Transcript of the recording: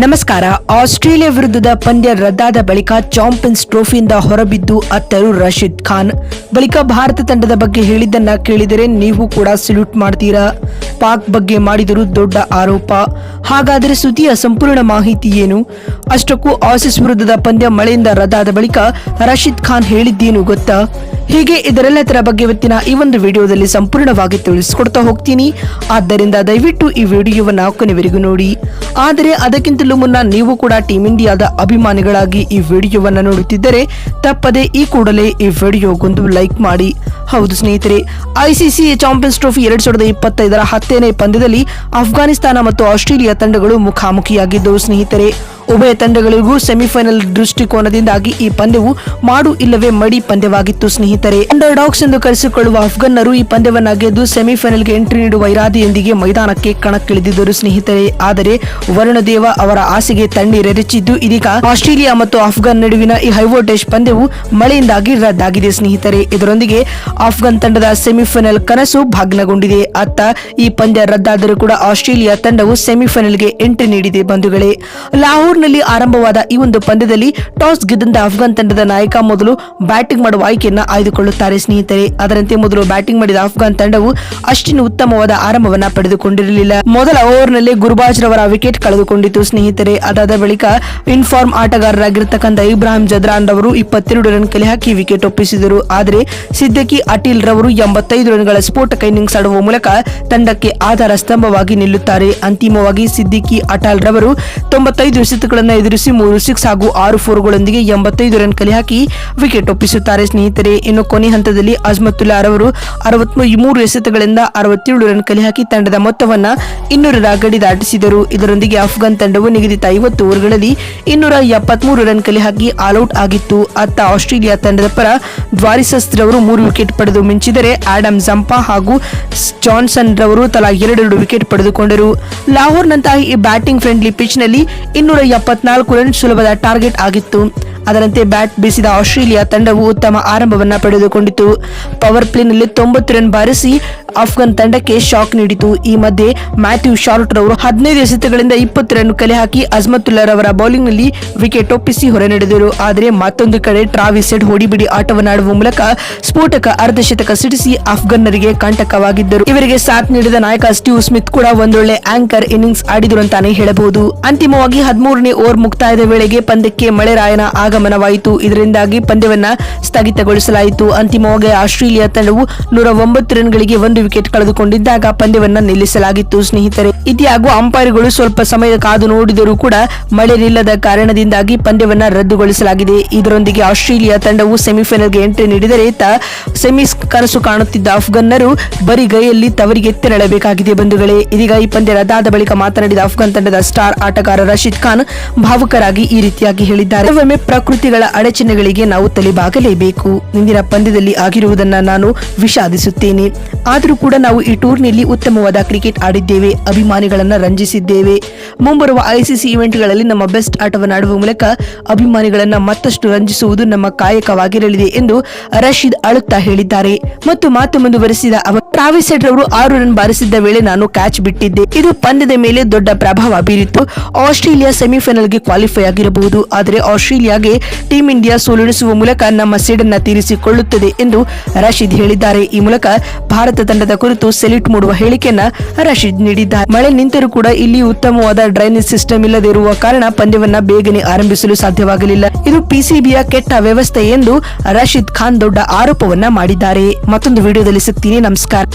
ನಮಸ್ಕಾರ. ಆಸ್ಟ್ರೇಲಿಯಾ ವಿರುದ್ಧದ ಪಂದ್ಯ ರದ್ದಾದ ಬಳಿಕ ಚಾಂಪಿಯನ್ಸ್ ಟ್ರೋಫಿಯಿಂದ ಹೊರಬಿದ್ದು ಅತ್ತರು ರಶೀದ್ ಖಾನ್. ಬಳಿಕ ಭಾರತ ತಂಡದ ಬಗ್ಗೆ ಹೇಳಿದ್ದನ್ನ ಕೇಳಿದರೆ ನೀವು ಕೂಡ ಸಲ್ಯೂಟ್ ಮಾಡ್ತೀರಾ? ಪಾಕ್ ಬಗ್ಗೆ ಮಾಡಿದರು ದೊಡ್ಡ ಆರೋಪ. ಹಾಗಾದರೆ ಸುದ್ದಿಯ ಸಂಪೂರ್ಣ ಮಾಹಿತಿ ಏನು? ಅಷ್ಟಕ್ಕೂ ಆಸೀಸ್ ವಿರುದ್ಧದ ಪಂದ್ಯ ಮಳೆಯಿಂದ ರದ್ದಾದ ಬಳಿಕ ರಶೀದ್ ಖಾನ್ ಹೇಳಿದ್ದೇನು ಗೊತ್ತಾ? ಹೀಗೆ ಇದರೆಲ್ಲದರ ಬಗ್ಗೆ ಇವತ್ತಿನ ಈ ಒಂದು ವಿಡಿಯೋದಲ್ಲಿ ಸಂಪೂರ್ಣವಾಗಿ ತಿಳಿಸಿಕೊಡ್ತಾ ಹೋಗ್ತೀನಿ. ಆದ್ದರಿಂದ ದಯವಿಟ್ಟು ಈ ವಿಡಿಯೋವನ್ನು ಕೊನೆವರೆಗೂ ನೋಡಿ. ಆದರೆ ಅದಕ್ಕಿಂತಲೂ ಮುನ್ನ ನೀವು ಕೂಡ ಟೀಮ್ ಇಂಡಿಯಾದ ಅಭಿಮಾನಿಗಳಾಗಿ ಈ ವಿಡಿಯೋವನ್ನು ನೋಡುತ್ತಿದ್ದರೆ ತಪ್ಪದೆ ಈ ಕೂಡಲೇ ಈ ವಿಡಿಯೋಗೊಂದು ಲೈಕ್ ಮಾಡಿ. ಹೌದು ಸ್ನೇಹಿತರೆ ಐಸಿಸಿ ಚಾಂಪಿಯನ್ಸ್ ಟ್ರೋಫಿ ಎರಡ್ ಸಾವಿರದ ಇಪ್ಪತ್ತೈದರ ಹತ್ತನೇ ಪಂದ್ಯದಲ್ಲಿ ಅಫ್ಘಾನಿಸ್ತಾನ ಮತ್ತು ಆಸ್ಟ್ರೇಲಿಯಾ ತಂಡಗಳು ಮುಖಾಮುಖಿಯಾಗಿದ್ದವು ಸ್ನೇಹಿತರೆ. ಉಭಯ ತಂಡಗಳಿಗೂ ಸೆಮಿಫೈನಲ್ ದೃಷ್ಟಿಕೋನದಿಂದಾಗಿ ಈ ಪಂದ್ಯವು ಮಾಡು ಇಲ್ಲವೇ ಮಡಿ ಪಂದ್ಯವಾಗಿತ್ತು, ಸ್ನೇಹಿತರೆ. ಅಂಡರ್ ಡಾಕ್ಸ್ ಎಂದು ಕರೆಸಿಕೊಳ್ಳುವ ಅಫ್ಘನ್ನರು ಈ ಪಂದ್ಯವನ್ನು ಗೆದ್ದು ಸೆಮಿಫೈನಲ್ಗೆ ಎಂಟ್ರಿ ನೀಡುವ ಇರಾದೆಯೊಂದಿಗೆ ಮೈದಾನಕ್ಕೆ ಕಣಕ್ಕಿಳಿದಿದ್ದರು, ಸ್ನೇಹಿತರೆ. ಆದರೆ ವರುಣದೇವ ಅವರ ಆಸೆಗೆ ತಣ್ಣೀರೆರಚಿದ್ದು ಇದೀಗ ಆಸ್ಟ್ರೇಲಿಯಾ ಮತ್ತು ಅಫ್ಘಾನ್ ನಡುವಿನ ಈ ಹೈವೋಲ್ಟೇಜ್ ಪಂದ್ಯವು ಮಳೆಯಿಂದಾಗಿ ರದ್ದಾಗಿದೆ, ಸ್ನೇಹಿತರೆ. ಇದರೊಂದಿಗೆ ಅಫ್ಘಾನ್ ತಂಡದ ಸೆಮಿಫೈನಲ್ ಕನಸು ಭಗ್ನಗೊಂಡಿದೆ. ಅತ್ತ ಈ ಪಂದ್ಯ ರದ್ದಾದರೂ ಕೂಡ ಆಸ್ಟ್ರೇಲಿಯಾ ತಂಡವು ಸೆಮಿಫೈನಲ್ಗೆ ಎಂಟ್ರಿ ನೀಡಿದೆ, ಬಂಧುಗಳೇ. ಲಾಹೋರ್ನಲ್ಲಿ ಆರಂಭವಾದ ಈ ಒಂದು ಪಂದ್ಯದಲ್ಲಿ ಟಾಸ್ ಗೆದ್ದಂತ ಅಫ್ಘಾನ್ ತಂಡದ ನಾಯಕ ಮೊದಲು ಬ್ಯಾಟಿಂಗ್ ಮಾಡುವ ಆಯ್ಕೆಯನ್ನ ಆಯ್ದುಕೊಳ್ಳುತ್ತಾರೆ ಸ್ನೇಹಿತರೆ. ಅದರಂತೆ ಮೊದಲು ಬ್ಯಾಟಿಂಗ್ ಮಾಡಿದ ಅಫ್ಘಾನ್ ತಂಡವು ಅಷ್ಟಿನ ಉತ್ತಮವಾದ ಆರಂಭವನ್ನ ಪಡೆದುಕೊಂಡಿರಲಿಲ್ಲ. ಮೊದಲ ಓವರ್ನಲ್ಲಿ ಗುರುಬಾಜ್ ರವರ ವಿಕೆಟ್ ಕಳೆದುಕೊಂಡಿತು ಸ್ನೇಹಿತರೆ. ಅದಾದ ಬಳಿಕ ಇನ್ಫಾರ್ಮ್ ಆಟಗಾರರಾಗಿರ್ತಕ್ಕಂಥ ಇಬ್ರಾಹಿಂ ಜದ್ರಾನ್ ರವರು ಇಪ್ಪತ್ತೆರಡು ರನ್ ಕಲೆ ಹಾಕಿ ವಿಕೆಟ್ ಒಪ್ಪಿಸಿದರು. ಆದರೆ ಸಿದ್ದಕಿ ಅಟೀಲ್ ರವರು ಎಂಬತ್ತೈದು ರನ್ಗಳ ಸ್ಫೋಟಕ ಇನ್ನಿಂಗ್ಸ್ ಆಡುವ ಮೂಲಕ ತಂಡಕ್ಕೆ ಆಧಾರ ಸ್ತಂಭವಾಗಿ ನಿಲ್ಲುತ್ತಾರೆ. ಅಂತಿಮವಾಗಿ ಸಿದ್ದಿಕಿ ಅಟಾಲ್ ರವರು ತೊಂಬತ್ತೈದು ಎಸೆತಗಳನ್ನು ಎದುರಿಸಿ ಮೂರು ಸಿಕ್ಸ್ ಹಾಗೂ ಆರು ಫೋರ್ಗಳೊಂದಿಗೆ ಎಂಬತ್ತೈದು ರನ್ ಕಲೆ ಹಾಕಿ ವಿಕೆಟ್ ಒಪ್ಪಿಸುತ್ತಾರೆ. ಸ್ನೇಹಿತರೆ, ಇನ್ನು ಕೊನೆ ಹಂತದಲ್ಲಿ ಅಜ್ಮತುಲ್ಲಾ ರವರು ಅರವತ್ಮೂರು ಎಸೆತಗಳಿಂದ ಅರವತ್ತೇಳು ರನ್ ಕಲೆ ಹಾಕಿ ತಂಡದ ಮೊತ್ತವನ್ನ ಇನ್ನೂರರ ಗಡಿ ದಾಟಿಸಿದರು. ಇದರೊಂದಿಗೆ ಅಫ್ಘಾನ್ ತಂಡವು ನಿಗದಿತ ಐವತ್ತು ಓವರ್ಗಳಲ್ಲಿ ಇನ್ನೂರ ಎಪ್ಪತ್ಮೂರು ರನ್ ಕಲೆ ಹಾಕಿ ಆಲ್ಔಟ್ ಆಗಿತ್ತು. ಅತ್ತ ಆಸ್ಟ್ರೇಲಿಯಾ ತಂಡದ ಪರ ದ್ವಾರಿಸಸ್ ರವರು ಮೂರು ವಿಕೆಟ್ ಪಡೆದು ಮಿಂಚಿದರೆ ಆಡಮ್ ಜಂಪಾ ಹಾಗೂ ಜಾನ್ಸನ್ ರವರು ತಲಾ ಎರಡೆರಡು ವಿಕೆಟ್ ಪಡೆದುಕೊಂಡರು. ಲಾಹೋರ್ನಂತಹ ಈ ಬ್ಯಾಟಿಂಗ್ ಫ್ರೆಂಡ್ಲಿ ಪಿಚ್ನಲ್ಲಿ ಇನ್ನೂರ ಎಪ್ಪತ್ನಾಲ್ಕು ರನ್ ಸುಲಭದ ಟಾರ್ಗೆಟ್ ಆಗಿತ್ತು. ಅದರಂತೆ ಬ್ಯಾಟ್ ಬೀಸಿದ ಆಸ್ಟ್ರೇಲಿಯಾ ತಂಡವು ಉತ್ತಮ ಆರಂಭವನ್ನು ಪಡೆದುಕೊಂಡಿತು. ಪವರ್ ಪ್ಲೇನಲ್ಲಿ ತೊಂಬತ್ತು ರನ್ ಬಾರಿಸಿ ಅಫ್ಘಾನ್ ತಂಡಕ್ಕೆ ಶಾಕ್ ನೀಡಿತು. ಈ ಮಧ್ಯೆ ಮ್ಯಾಥ್ಯೂ ಶಾರ್ಟ್ ರವರು ಹದಿನೈದು ಎಸೆತಗಳಿಂದ ಇಪ್ಪತ್ತು ರನ್ ಕಲೆ ಹಾಕಿ ಅಜ್ಮತುಲ್ಲಾ ರವರ ಬೌಲಿಂಗ್ನಲ್ಲಿ ವಿಕೆಟ್ ಒಪ್ಪಿಸಿ ಹೊರ ನಡೆದರು. ಆದರೆ ಮತ್ತೊಂದು ಕಡೆ ಟ್ರಾವಿಸ್ ಹೆಡ್ ಹೊಡಿಬಿಡಿ ಆಟವನ್ನಾಡುವ ಮೂಲಕ ಸ್ಫೋಟಕ ಅರ್ಧಶತಕ ಸಿಡಿಸಿ ಆಫ್ಘನ್ನರಿಗೆ ಕಂಟಕವಾಗಿದ್ದರು. ಇವರಿಗೆ ಸಾಥ್ ನೀಡಿದ ನಾಯಕ ಸ್ಟೀವ್ ಸ್ಮಿತ್ ಕೂಡ ಒಂದೊಳ್ಳೆ ಆಂಕರ್ ಇನ್ನಿಂಗ್ಸ್ ಆಡಿದರು ಅಂತಾನೆ ಹೇಳಬಹುದು. ಅಂತಿಮವಾಗಿ ಹದಿಮೂರನೇ ಓವರ್ ಮುಕ್ತಾಯದ ವೇಳೆಗೆ ಪಂದ್ಯಕ್ಕೆ ಮಳೆರಾಯನ ಆಗಮನವಾಯಿತು. ಇದರಿಂದಾಗಿ ಪಂದ್ಯವನ್ನ ಸ್ಥಗಿತಗೊಳಿಸಲಾಯಿತು. ಅಂತಿಮವಾಗಿ ಆಸ್ಟ್ರೇಲಿಯಾ ತಂಡವು ನೂರ ಒಂಬತ್ತು ರನ್ಗಳಿಗೆ ಒಂದು ವಿಕೆಟ್ ಕಳೆದುಕೊಂಡಿದ್ದಾಗ ಪಂದ್ಯವನ್ನ ನಿಲ್ಲಿಸಲಾಗಿತ್ತು. ಸ್ನೇಹಿತರೆ ಇತಿಯಾಗೂ ಅಂಪೈರ್ಗಳು ಸ್ವಲ್ಪ ಸಮಯ ಕಾದು ನೋಡಿದರೂ ಕೂಡ ಮಳೆ ನಿಲ್ಲದ ಕಾರಣದಿಂದಾಗಿ ಪಂದ್ಯವನ್ನ ರದ್ದುಗೊಳಿಸಲಾಗಿದೆ. ಇದರೊಂದಿಗೆ ಆಸ್ಟ್ರೇಲಿಯಾ ತಂಡವು ಸೆಮಿಫೈನಲ್ಗೆ ಎಂಟ್ರಿ ನೀಡಿದರೆ ಸೆಮಿ ಕನಸು ಕಾಣುತ್ತಿದ್ದ ಅಫ್ಘನ್ನರು ಬರಿಗೈಯಲ್ಲಿ ತವರಿಗೆ ತೆರಳಬೇಕಾಗಿದೆ ಬಂಧುಗಳೇ. ಇದೀಗ ಈ ಪಂದ್ಯ ರದ್ದಾದ ಬಳಿಕ ಮಾತನಾಡಿದ ಅಫ್ಘಾನ್ ತಂಡದ ಸ್ಟಾರ್ ಆಟಗಾರ ರಶೀದ್ ಖಾನ್ ಭಾವುಕರಾಗಿ ಈ ರೀತಿಯಾಗಿ ಹೇಳಿದ್ದಾರೆ. ಕೆಲವೊಮ್ಮೆ ಪ್ರಕೃತಿಗಳ ಅಡಚಣೆಗಳಿಗೆ ನಾವು ತಲೆಬಾಗಲೇಬೇಕು. ಇಂದಿನ ಪಂದ್ಯದಲ್ಲಿ ಆಗಿರುವುದನ್ನು ನಾನು ವಿಷಾದಿಸುತ್ತೇನೆ. ಆದರೂ ಕೂಡ ನಾವು ಈ ಟೂರ್ನಿಯಲ್ಲಿ ಉತ್ತಮವಾದ ಕ್ರಿಕೆಟ್ ಆಡಿದ್ದೇವೆ, ಅಭಿಮಾನಿಗಳನ್ನು ರಂಜಿಸಿದ್ದೇವೆ. ಮುಂಬರುವ ಐಸಿಸಿ ಇವೆಂಟ್ಗಳಲ್ಲಿ ನಮ್ಮ ಬೆಸ್ಟ್ ಆಟವನ್ನು ಆಡುವ ಮೂಲಕ ಅಭಿಮಾನಿಗಳನ್ನು ಮತ್ತಷ್ಟು ರಂಜಿಸುವುದು ನಮ್ಮ ಕಾಯಕವಾಗಿರಲಿದೆ ಎಂದು ರಶೀದ್ ಅಳುತ್ತಾ ಹೇಳಿದ್ದಾರೆ. ಮತ್ತು ಮಾತು ಮುಂದುವರೆಸಿದ ಅವರು ಟ್ರಾವಿಸ್ ಹೆಡ್ ಅವರು ಆರು ರನ್ ಬಾರಿಸಿದ್ದ ವೇಳೆ ನಾನು ಕ್ಯಾಚ್ ಬಿಟ್ಟಿದ್ದೆ. ಇದು ಪಂದ್ಯದ ಮೇಲೆ ದೊಡ್ಡ ಪ್ರಭಾವ ಬೀರಿತ್ತು. ಆಸ್ಟ್ರೇಲಿಯಾ ಸೆಮಿಫೈನಲ್ಗೆ ಕ್ವಾಲಿಫೈ ಆಗಿರಬಹುದು. ಆದರೆ ಆಸ್ಟ್ರೇಲಿಯಾಗೆ ಟೀಂ ಇಂಡಿಯಾ ಸೋಲುಣಿಸುವ ಮೂಲಕ ನಮ್ಮ ಸೇಡನ್ನ ತೀರಿಸಿಕೊಳ್ಳುತ್ತದೆ ಎಂದು ರಶೀದ್ ಹೇಳಿದ್ದಾರೆ. ಈ ಮೂಲಕ ಭಾರತ ತಂಡದ ಕುರಿತು ಸೆಲ್ಯೂಟ್ ಮೂಡುವ ಹೇಳಿಕೆಯನ್ನ ರಶೀದ್ ನೀಡಿದ್ದಾರೆ. ಮಳೆ ನಿಂತರೂ ಕೂಡ ಇಲ್ಲಿ ಉತ್ತಮವಾದ ಡ್ರೈನೇಜ್ ಸಿಸ್ಟಮ್ ಇಲ್ಲದೆ ಇರುವ ಕಾರಣ ಪಂದ್ಯವನ್ನ ಬೇಗನೆ ಆರಂಭಿಸಲು ಸಾಧ್ಯವಾಗಲಿಲ್ಲ. ಇದು ಪಿಸಿಬಿಯ ಕೆಟ್ಟ ವ್ಯವಸ್ಥೆ ಎಂದು ರಶೀದ್ ಖಾನ್ ದೊಡ್ಡ ಆರೋಪವನ್ನ ಮಾಡಿದ್ದಾರೆ. ಮತ್ತೊಂದು ವಿಡಿಯೋದಲ್ಲಿ ಸಿಗ್ತೀನಿ. ನಮಸ್ಕಾರ.